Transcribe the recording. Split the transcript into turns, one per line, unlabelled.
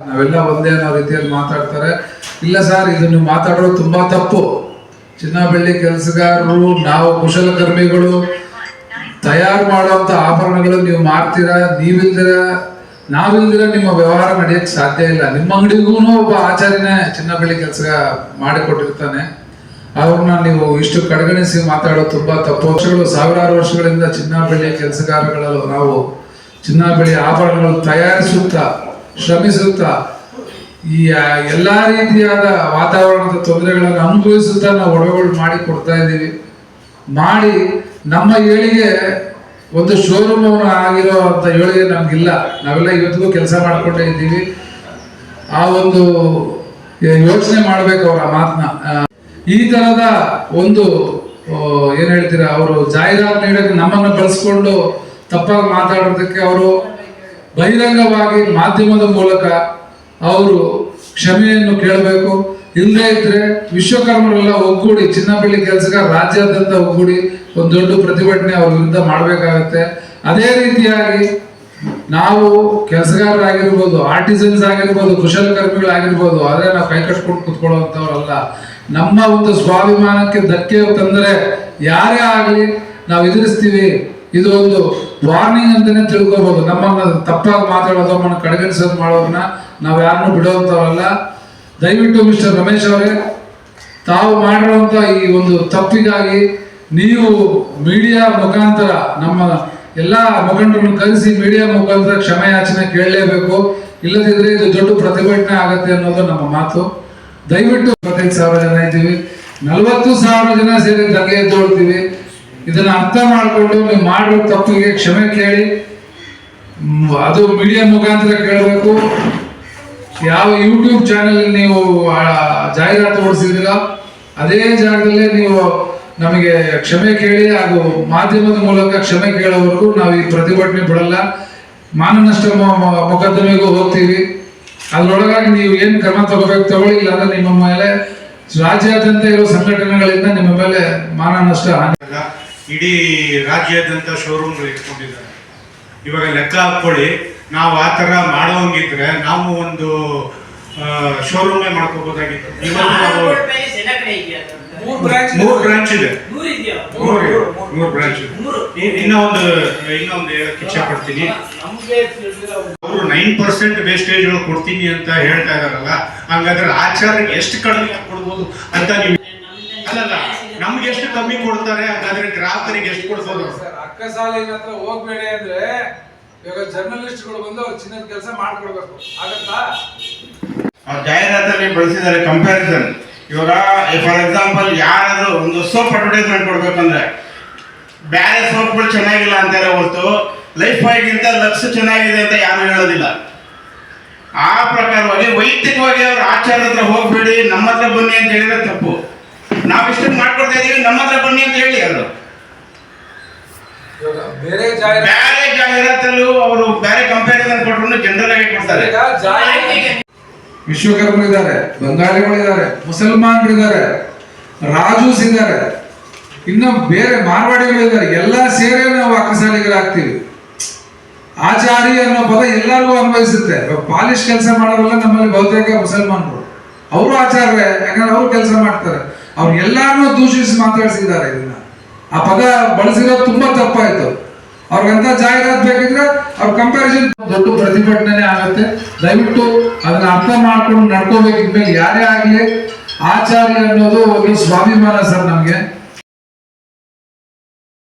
ನಾವೆಲ್ಲ ಒಂದೇ ಅನ್ನೋ ರೀತಿಯಲ್ಲಿ ಮಾತಾಡ್ತಾರೆ. ಇಲ್ಲ ಸರ್ ಇದನ್ನು ಮಾತಾಡೋದು ತುಂಬಾ ತಪ್ಪು. ಚಿನ್ನ ಬೆಳ್ಳಿ ಕೆಲಸಗಾರರು, ನಾವು ಕುಶಲಕರ್ಮಿಗಳು, ತಯಾರು ಮಾಡುವಂತ ಆಭರಣಗಳು ನೀವು ಮಾರ್ತೀರಾ? ನೀವಿಲ್ದಿರ, ನಾವಿಲ್ದಿರ ನಿಮ್ಮ ವ್ಯವಹಾರ ನಡೆಯಕ್ಕೆ ಸಾಧ್ಯ ಇಲ್ಲ. ನಿಮ್ಮ ಅಂಗಡಿಗೂ ಒಬ್ಬ ಆಚಾರ್ಯನೇ ಚಿನ್ನ ಬೆಳ್ಳಿ ಕೆಲಸ ಮಾಡಿಕೊಟ್ಟಿರ್ತಾನೆ. ಅವ್ರನ್ನ ನೀವು ಇಷ್ಟು ಕಡೆಗಣಿಸಿ ಮಾತಾಡೋದು ತುಂಬಾ ತಪ್ಪು. ವರ್ಷಗಳು, ಸಾವಿರಾರು ವರ್ಷಗಳಿಂದ ಚಿನ್ನ ಬೆಳ್ಳಿ ನಾವು. ಚಿನ್ನ ಬೆಳ್ಳಿ ಆಭರಣಗಳು ತಯಾರಿಸುತ್ತಾ ಶ್ರಮಿಸುತ್ತಾ, ಈ ಎಲ್ಲ ರೀತಿಯಾದ ವಾತಾವರಣದ ತೊಂದರೆಗಳನ್ನು ಅನುಭವಿಸುತ್ತಾ ನಾವು ಒಡವೆಗಳು ಮಾಡಿ ಕೊಡ್ತಾ ಇದ್ದೀವಿ. ಮಾಡಿ ನಮ್ಮ ಏಳಿಗೆ ಒಂದು ಶೋರೂಮ್ ಆಗಿರೋ ಅಂತ ಏಳಿಗೆ ನಮ್ಗಿಲ್ಲ. ನಾವೆಲ್ಲ ಇವತ್ತಿಗೂ ಕೆಲಸ ಮಾಡ್ಕೊಂಡೇ ಇದ್ದೀವಿ. ಆ ಒಂದು ಯೋಚನೆ ಮಾಡ್ಬೇಕು ಅವರ ಮಾತನ್ನ. ಈ ತರದ ಒಂದು ಏನ್ ಹೇಳ್ತೀರಾ, ಅವರು ಜಾಹೀರಾತು ನೀಡಕ್ಕೆ ನಮ್ಮನ್ನ ಬಳಸ್ಕೊಂಡು ತಪ್ಪಾಗಿ ಮಾತಾಡೋದಕ್ಕೆ ಅವರು ಬಹಿರಂಗವಾಗಿ ಮಾಧ್ಯಮದ ಮೂಲಕ ಅವರು ಕ್ಷಮೆಯನ್ನು ಕೇಳಬೇಕು. ಇಲ್ಲದೇ ಇದ್ರೆ ವಿಶ್ವಕರ್ಮರೆಲ್ಲ ಒಗ್ಗೂಡಿ ಚಿನ್ನ ಬೆಳ್ಳಿ ಕೆಲಸಗಾರ ರಾಜ್ಯಾದ್ಯಂತ ಒಗ್ಗೂಡಿ ಒಂದು ದೊಡ್ಡ ಪ್ರತಿಭಟನೆ ಅವ್ರ ವಿರುದ್ಧ ಮಾಡಬೇಕಾಗತ್ತೆ. ಅದೇ ರೀತಿಯಾಗಿ ನಾವು ಕೆಲಸಗಾರರಾಗಿರ್ಬೋದು ಆರ್ಟಿಸನ್ಸ್ ಆಗಿರ್ಬೋದು ಕುಶಲಕರ್ಮಿಗಳಾಗಿರ್ಬೋದು ಆದರೆ ನಾವು ಕೈ ಕಟ್ಕೊಂಡು ಕುತ್ಕೊಳ್ಳುವಂಥವ್ರಲ್ಲ. ನಮ್ಮ ಒಂದು ಸ್ವಾಭಿಮಾನಕ್ಕೆ ಧಕ್ಕೆ ತಂದರೆ ಯಾರೇ ಆಗಲಿ ನಾವು ಎದುರಿಸ್ತೀವಿ. ಇದು ಒಂದು ವಾರ್ನಿಂಗ್ ಅಂತಾನೆ ತಿಳ್ಕೋಬಹುದು ನಮ್ಮನ್ನ ತಪ್ಪಾಗಿ ಮಾತಾಡೋದು, ನಮ್ಮನ್ನು ಕಡೆಗಣಿಸೋದು ಮಾಡೋದನ್ನ ನಾವು ಯಾರನ್ನೂ ಬಿಡುವಂಥವರಲ್ಲ. ದಯವಿಟ್ಟು ಮಿಸ್ಟರ್ ರಮೇಶ್ ಅವರೇ, ತಾವು ಮಾಡಿರುವಂತ ಈ ಒಂದು ತಪ್ಪಿಗಾಗಿ ನೀವು ಮೀಡಿಯಾ ಮುಖಾಂತರ, ನಮ್ಮ ಎಲ್ಲ ಮುಖಂಡರನ್ನು ಕರೆಸಿ ಮೀಡಿಯಾ ಮುಖಾಂತರ ಕ್ಷಮೆ ಯಾಚನೆ ಕೇಳಲೇಬೇಕು. ಇಲ್ಲದಿದ್ರೆ ಇದು ದೊಡ್ಡ ಪ್ರತಿಭಟನೆ ಆಗತ್ತೆ ಅನ್ನೋದು ನಮ್ಮ ಮಾತು. ದಯವಿಟ್ಟು ಇಪ್ಪತ್ತೈದು ಸಾವಿರ ಜನ ಇದ್ದೀವಿ. ನಲವತ್ತು ಸಾವಿರ ಜನ ಸೇರಿ ದಂಗೆ ಎದ್ದೋಳ್ತೀವಿ ಇದನ್ನ ಅರ್ಥ ಮಾಡಿಕೊಂಡು ನೀವು ಮಾಡಿರೋ ತಪ್ಪಿಗೆ ಕ್ಷಮೆ ಕೇಳಿ. ಅದು ಮೀಡಿಯಾ ಮುಖಾಂತರ ಕೇಳಬೇಕು. ಯಾವ ಯೂಟ್ಯೂಬ್ ಚಾನೆಲ್ ನೀವು ಜಾಹೀರಾತು ಓಡಿಸಿದಿರ ಅದೇ ಜಾಗದಲ್ಲೇ ನೀವು ನಮಗೆ ಕ್ಷಮೆ ಕೇಳಿ ಹಾಗೂ ಮಾಧ್ಯಮದ ಮೂಲಕ ಕ್ಷಮೆ ಕೇಳೋವರೆಗೂ ನಾವು ಈ ಪ್ರತಿಭಟನೆ ಬಿಡಲ್ಲ. ಮಾನನಷ್ಟ ಮೊಕದ್ದಮೆಗೂ ಹೋಗ್ತೀವಿ. ಅದರೊಳಗಾಗಿ ನೀವು ಏನು ಕ್ರಮ ತಗೋಬೇಕು ತಗೊಳ್ಳಿ ಇಲ್ಲ ಅಂದ್ರೆ ನಿಮ್ಮ ಮೇಲೆ ರಾಜ್ಯಾದ್ಯಂತ ಇರೋ ಸಂಘಟನೆಗಳಿಂದ ನಿಮ್ಮ ಮೇಲೆ ಮಾನನಷ್ಟ ಹಾನಿ
ಇಡೀ ರಾಜ್ಯಾದ್ಯಂತ ಶೋರೂಮ್ಗಳು ಇಟ್ಕೊಂಡಿದ್ದಾರೆ. ಇವಾಗ ಲೆಕ್ಕ ಹಾಕೊಳ್ಳಿ ನಾವು ಆ ಥರ ಮಾಡೋಂಗಿದ್ರೆ ನಾವು ಒಂದು ಶೋರೂಮೇ ಮಾಡ್ಕೋಬೋದಾಗಿತ್ತು.
ಮೂರು ಬ್ರಾಂಚ್
ಇದೆ.
ಮೂರು
ಬ್ರಾಂಚ್ ಇದೆ. ಇನ್ನೂ ಒಂದು ಇನ್ನೊಂದು ಹೇಳಕ್ಕೆ ಇಚ್ಛೆ ಪಡ್ತೀನಿ ಅವರು. ನೈನ್ ಪರ್ಸೆಂಟ್ ವೇಸ್ಟೇಜ್ ಕೊಡ್ತೀನಿ ಅಂತ ಹೇಳ್ತಾ ಇದಾರಲ್ಲ ಹಂಗಾದ್ರೆ ಆಚಾರಕ್ಕೆ ಎಷ್ಟು ಕಡಿಮೆ ಕೊಡ್ಬೋದು ಅಂತ ನೀವು ಅಲ್ಲಲ್ಲ ನಮ್ಗೆ ಎಷ್ಟು ಕಮ್ಮಿ ಕೊಡ್ತಾರೆ ಹಾಗಾದ್ರೆ ಗ್ರಾಹಕರಿಗೆ ಎಷ್ಟು ಕೊಡ್ಬೋದು
ಸರ್ ಅಕ್ಕ ಸಾಲಿನ ಹತ್ರ ಹೋಗ್ಬೇಡಿ ಅಂದ್ರೆ ಇವಾಗ ಜರ್ನಲಿಸ್ಟ್ಗಳು ಬಂದು ಅವ್ರ ಚಿನ್ನದ ಕೆಲಸ ಮಾಡ್ಕೊಡ್ಬೇಕು. ಆಗತ್ತಾ?
ಜಾಹೀರಾತಲ್ಲಿ ಬಳಸಿದ್ದಾರೆ ಕಂಪ್ಯಾರಿಸನ್ ಇವಾಗ ಫಾರ್ ಎಕ್ಸಾಂಪಲ್ ಯಾರಾದ್ರೂ ಒಂದು ಸೋಪ್ ಅಡ್ವರ್ಟೈಸ್ಮೆಂಟ್ ಕೊಡ್ಬೇಕಂದ್ರೆ ಬೇರೆ ಸೋಪ್ಗಳು ಚೆನ್ನಾಗಿಲ್ಲ ಅಂತಾರೆ ಹೊರತು ಲೈಫ್ ಬಾಯ್ಗಿಂತ ಲಕ್ಸ್ ಚೆನ್ನಾಗಿದೆ ಅಂತ ಯಾರು ಹೇಳೋದಿಲ್ಲ. ಆ ಪ್ರಕಾರವಾಗಿ ವೈಯಕ್ತಿಕವಾಗಿ ಅವ್ರ ಆಚಾರ ಹತ್ರ ಹೋಗ್ಬೇಡಿ ನಮ್ಮ ಹತ್ರ ಬನ್ನಿ ಅಂತ ಹೇಳಿದ್ರೆ ತಪ್ಪು. ನಾವು ಇಷ್ಟಕ್ಕೆ ಮಾಡ್ಕೊಡ್ತಾ ಇದೀವಿ ನಮ್ಮ ಹತ್ರ ಬನ್ನಿ ಅಂತ ಹೇಳಿ
ಅಲ್ಲ ಬೇರೆ
ಬೇರೆ ಜಾಹೀರಾತಲ್ಲೂ ಅವರು ಬೇರೆ ಕಂಪ್ಯಾರಿಸನ್ ಕೊಟ್ಟರು ಜನರಲ್ ಆಗಿ ಕೊಡ್ತಾರೆ.
ವಿಶ್ವಕರ್ಮರು ಇದ್ದಾರೆ ಬಂಗಾಳಿಗಳು ವಿಶ್ವಕರ್ಮರಿದ್ದಾರೆ ಮುಸಲ್ಮಾನರು ಇದ್ದಾರೆ ರಾಜೂಸ್ ಇದ್ದಾರೆ. ಇನ್ನು ಬೇರೆ ಮಾರ್ವಾಡಿಗಳಿದ್ದಾರೆ ಎಲ್ಲ ಸೇರಿ ನಾವು ಅಕ್ಕಸಾಲಿಗಳಾಗ್ತೀವಿ ಆಚಾರಿ ಅನ್ನೋ ಪದ ಎಲ್ಲರಿಗೂ ಅನ್ವಯಿಸುತ್ತೆ. ಪಾಲಿಶ್ ಕೆಲಸ ಮಾಡೋರೆಲ್ಲ ನಮ್ಮಲ್ಲಿ ಬಹುತೇಕ ಮುಸಲ್ಮಾನರು. ಅವರು ಆಚಾರ್ಯ ಯಾಕಂದ್ರೆ ಅವರು ಕೆಲಸ ಮಾಡ್ತಾರೆ. ಅವ್ರು ಎಲ್ಲಾರನ್ನೂ ದೂಷಿಸಿ ಮಾತಾಡಿಸಿದ್ದಾರೆ ಇದನ್ನ. ಆ ಪದ ಬಳಸಿರೋದು ತುಂಬಾ ತಪ್ಪಾಯ್ತು. ಅವ್ರಿಗಂತ ಜಾಹೀರಾತು ಬೇಕಿದ್ರೆ ಅವ್ರ ಕಂಪ್ಯಾರಿಸನ್ ದೊಡ್ಡ ಪ್ರತಿಭಟನೆ ಆಗುತ್ತೆ. ದಯವಿಟ್ಟು ಅದನ್ನ ಅರ್ಥ ಮಾಡ್ಕೊಂಡು ನಡ್ಕೋಬೇಕಿದ್ಮೇಲೆ ಯಾರೇ ಆಗ್ಲಿ, ಆಚಾರ್ಯ ಅನ್ನೋದು ಒಂದು ಸ್ವಾಭಿಮಾನ ಸರ್ ನಮ್ಗೆ.